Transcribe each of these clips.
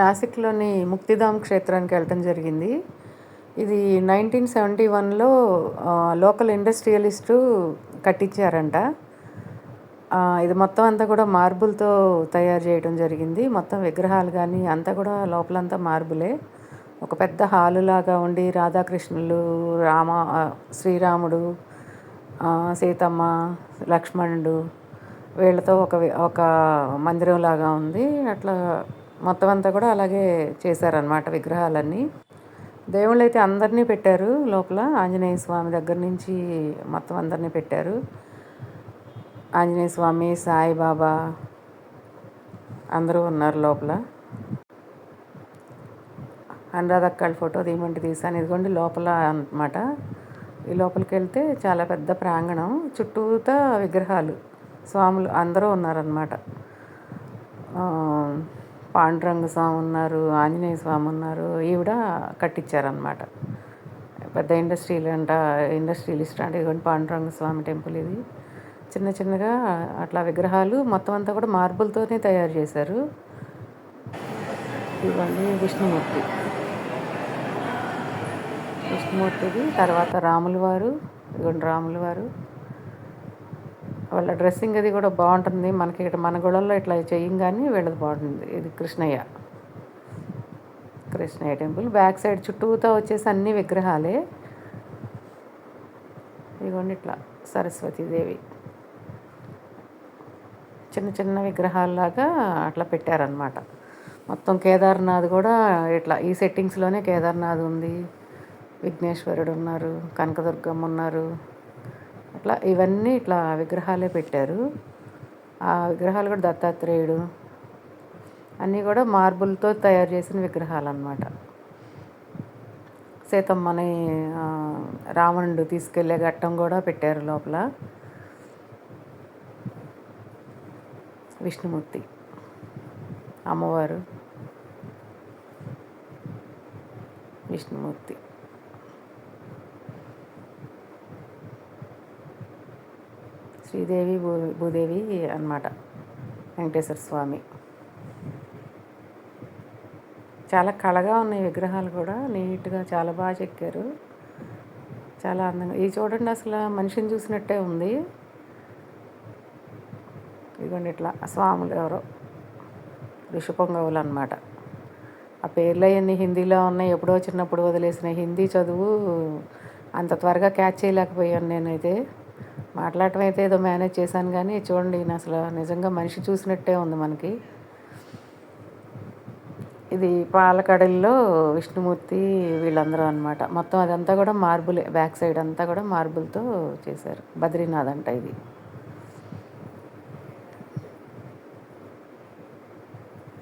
నాసిక్లోని ముక్తిధామ్ క్షేత్రానికి వెళ్ళటం జరిగింది. ఇది నైన్టీన్ సెవెంటీ వన్లో లోకల్ ఇండస్ట్రియలిస్టు కట్టించారంట. ఇది మొత్తం అంతా కూడా మార్బుల్తో తయారు చేయడం జరిగింది. మొత్తం విగ్రహాలు కానీ అంతా కూడా లోపలంతా మార్బులే. ఒక పెద్ద హాలు లాగా ఉండి రాధాకృష్ణులు రామ శ్రీరాముడు సీతమ్మ లక్ష్మణుడు వీళ్ళతో ఒక ఒక మందిరం లాగా ఉంది. అట్లా మొత్తం అంతా కూడా అలాగే చేశారనమాట విగ్రహాలన్నీ. దేవుళ్ళు అయితే అందరినీ పెట్టారు లోపల. ఆంజనేయ స్వామి దగ్గర నుంచి మొత్తం అందరినీ పెట్టారు. ఆంజనేయ స్వామి సాయిబాబా అందరూ ఉన్నారు లోపల. అనురాధ ఫోటో తీయమంటే తీసాను ఇదిగోండి లోపల అనమాట ఈ లోపలికి వెళ్తే చాలా పెద్ద ప్రాంగణం. చుట్టూతా విగ్రహాలు. స్వాములు అందరూ ఉన్నారనమాట పాండురంగ స్వామి ఉన్నారు ఆంజనేయ స్వామి ఉన్నారు ఈవిడ కట్టించారనమాట పెద్ద ఇండస్ట్రీలు అంట ఇండస్ట్రియలిస్ట్ అంటే ఇదిగోండి పాండురంగ స్వామి టెంపుల్ ఇది. చిన్న చిన్నగా అట్లా విగ్రహాలు మొత్తం అంతా కూడా మార్బుల్తోనే తయారు చేశారు. ఇవన్నీ విష్ణుమూర్తి. విష్ణుమూర్తిది తర్వాత రాముల వారు ఇదిగోండి రాముల వారు వాళ్ళ డ్రెస్సింగ్ అది కూడా బాగుంటుంది. మనకి ఇక్కడ మన గుళ్ళల్లో ఇట్లా చేయం కానీ వీళ్ళది బాగుంటుంది. ఇది Krishnayya. Krishnayya temple. Back side చుట్టూతో వచ్చేసి అన్ని విగ్రహాలే. ఇదిగోండి ఇట్లా సరస్వతీదేవి చిన్న చిన్న విగ్రహాల్లాగా అట్లా పెట్టారనమాట మొత్తం కేదార్నాథ్ కూడా ఇట్లా ఈ సెట్టింగ్స్లోనే కేదార్నాథ్ ఉంది. విఘ్నేశ్వరుడు ఉన్నారు. కనకదుర్గమ్మ ఉన్నారు. అట్లా ఇవన్నీ ఇట్లా విగ్రహాలే పెట్టారు. ఆ విగ్రహాలు కూడా దత్తాత్రేయుడు. అన్నీ కూడా మార్బుల్తో తయారు చేసిన విగ్రహాలు అన్నమాట సీతమ్మని రావణుడు తీసుకెళ్ళే ఘట్టం కూడా పెట్టారు లోపల. విష్ణుమూర్తి అమ్మవారు. విష్ణుమూర్తి. శ్రీదేవి భూ భూదేవి అనమాట వెంకటేశ్వర స్వామి. చాలా కళగా ఉన్నాయి విగ్రహాలు కూడా. నీట్గా చాలా బాగా చెక్కారు. చాలా అందంగా ఇది చూడండి అసలు మనిషిని చూసినట్టే ఉంది. ఇదిగోండి ఇట్లా స్వాములు ఎవరో ఋషిపొంగవులు అనమాట ఆ పేర్లు అవన్నీ హిందీలో ఉన్నాయి. ఎప్పుడో చిన్నప్పుడు వదిలేసిన హిందీ చదువు అంత త్వరగా క్యాచ్ చేయలేకపోయాను నేనైతే. మాట్లాడటం అయితే ఏదో మేనేజ్ చేశాను కానీ చూడండి అసలు నిజంగా మనిషి చూసినట్టే ఉంది మనకి. ఇది పాలకడల్లో విష్ణుమూర్తి వీళ్ళందరూ అనమాట మొత్తం అదంతా కూడా మార్బులే బ్యాక్ సైడ్ అంతా కూడా మార్బుల్తో చేశారు. బద్రీనాథ్ అంట ఇది.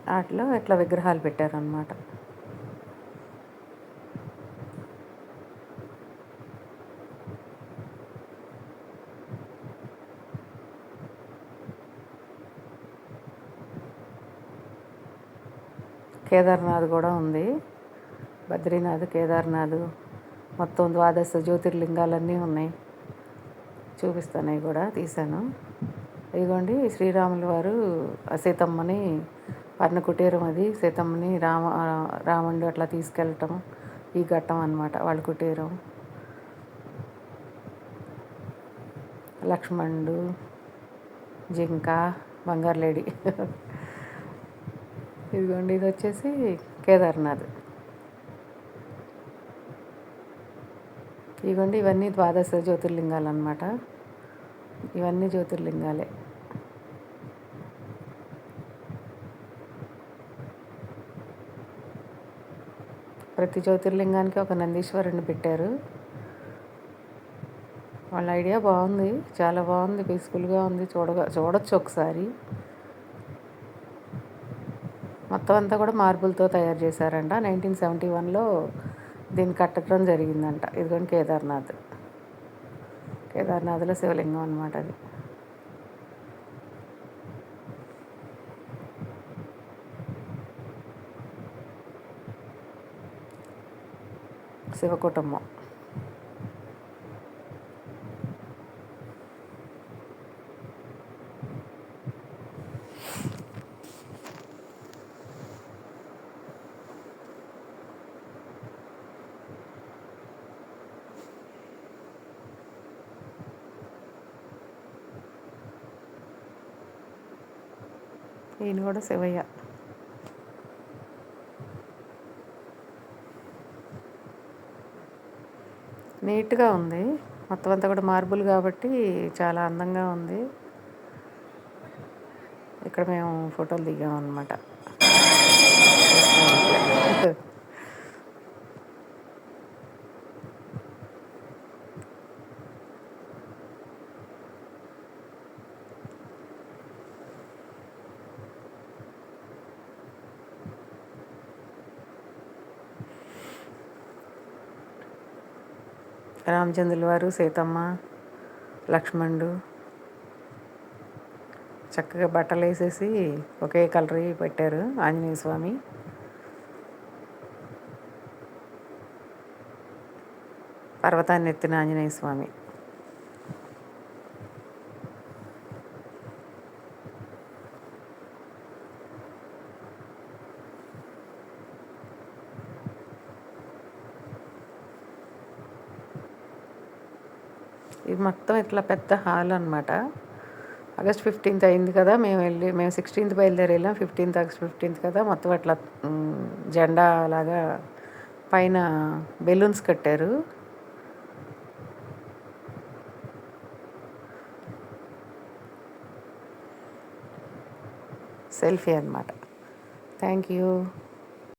వాటిలో ఇట్లా విగ్రహాలు పెట్టారనమాట కేదార్నాథ్ కూడా ఉంది. బద్రీనాథ్ కేదార్నాథ్ మొత్తం ద్వాదశ జ్యోతిర్లింగాలన్నీ ఉన్నాయి. చూపిస్తాను కూడా తీశాను. ఇదిగోండి శ్రీరాములు వారు సీతమ్మని పర్ణ కుటీరం అది సీతమ్మని రామ రాముడు అట్లా తీసుకెళ్ళటం ఈ ఘట్టం అనమాట వాళ్ళ కుటీరం. లక్ష్మణుడు జింక బంగారు లేడీ. ఇదిగోండి ఇది వచ్చేసి కేదార్నాథ్. ఇదిగోండి ఇవన్నీ ద్వాదశ జ్యోతిర్లింగాలు అనమాట ఇవన్నీ జ్యోతిర్లింగాలే. ప్రతి జ్యోతిర్లింగానికి ఒక నందీశ్వరుని పెట్టారు. వాళ్ళ ఐడియా బాగుంది చాలా బాగుంది పీస్ఫుల్గా ఉంది చూడగా చూడొచ్చు ఒకసారి. మొత్తం అంతా కూడా మార్బుల్తో తయారు చేశారంట. నైన్టీన్ సెవెంటీ వన్లో దీన్ని కట్టడం జరిగిందంట. ఇదిగోండి కేదార్నాథ్. కేదార్నాథ్లో శివలింగం అనమాట అది. శివ కుటుంబం ఈయన కూడా శివయ్య. నీట్గా ఉంది. మొత్తం అంతా కూడా మార్బుల్ కాబట్టి చాలా అందంగా ఉంది. ఇక్కడ మేము ఫోటోలు దిగాం అనమాట రామచంద్రుల వారు సీతమ్మ లక్ష్మణుడు చక్కగా బట్టలు వేసేసి ఒకే కలర్ పెట్టారు ఆంజనేయ స్వామి. పర్వతాన్ని ఎత్తిన ఆంజనేయ స్వామి. ఇది మొత్తం ఇట్లా పెద్ద హాల్ అనమాట ఆగస్ట్ ఫిఫ్టీన్త్ అయింది కదా మేము వెళ్ళి మేము సిక్స్టీన్త్ బయలుదేరి వెళ్ళాం. ఫిఫ్టీన్త్ ఆగస్ట్ ఫిఫ్టీన్త్ కదా మొత్తం అట్లా జెండా లాగా పైన బెలూన్స్ కట్టారు. సెల్ఫీ అనమాట థ్యాంక్ యూ.